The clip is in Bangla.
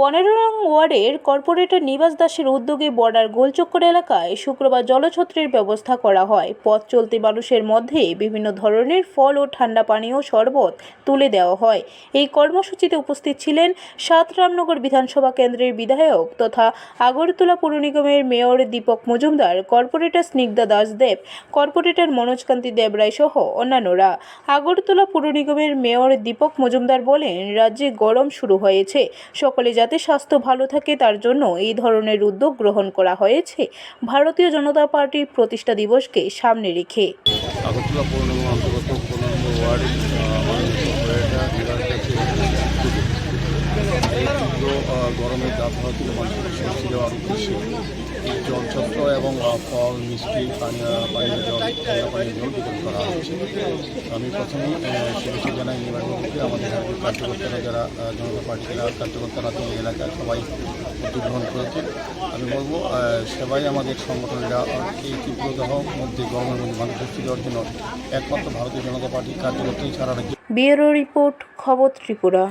পনেরো নং ওয়ার্ডের কর্পোরেটর নিবাস দাসের উদ্যোগে বর্ডার গোলচক্কর এলাকায় শুক্রবার জলছত্রের ব্যবস্থা করা হয়। পথ চলতি মানুষের মধ্যে বিভিন্ন ধরনের ফল ও ঠান্ডা পানীয় শরবত তুলে দেওয়া হয়। এই কর্মসূচিতে উপস্থিত ছিলেন সাত রামনগর বিধানসভা কেন্দ্রের বিধায়ক তথা আগরতলা পুর নিগমের mayor Dipak Majumdar, corporator Snigdha Dasdeb, corporator Manojkanti Debroy সহ অন্যান্যরা। আগরতলা পুর নিগমের মেয়র দীপক মজুমদার বলেন, রাজ্যে গরম শুরু হয়েছে। সকলে যাতে স্বাস্থ্য ভালো থাকে, তার জন্য এই ধরনের উদ্যোগ গ্রহণ করা হয়েছে। ভারতীয় জনতা পার্টির প্রতিষ্ঠা দিবসকে সামনে রেখে। গরমের উদ্দেশ্যে এই এবং ফল, মিষ্টি, পানীয় পানীয় জল ঠান্ডা পানীয় জল বিতরণ করা হচ্ছে। আমি প্রথমেই শুভেচ্ছা জানাই নির্বাচনকে আমাদের কার্যকর্তারা যারা জনতা পার্টির কার্যকর্তারা এই এলাকায় সবাই উদ্যোগ গ্রহণ করেছে আমি বলব সবাই আমাদের সংগঠনেরা এই তীব্রতম মধ্যে গরমের মধ্যে মানুষ স্বস্তি দেওয়ার জন্য একমাত্র ভারতীয় জনতা পার্টির কার্যকর্তাই ছাড়া ব্যুরো রিপোর্ট, খবর ত্রিপুরা।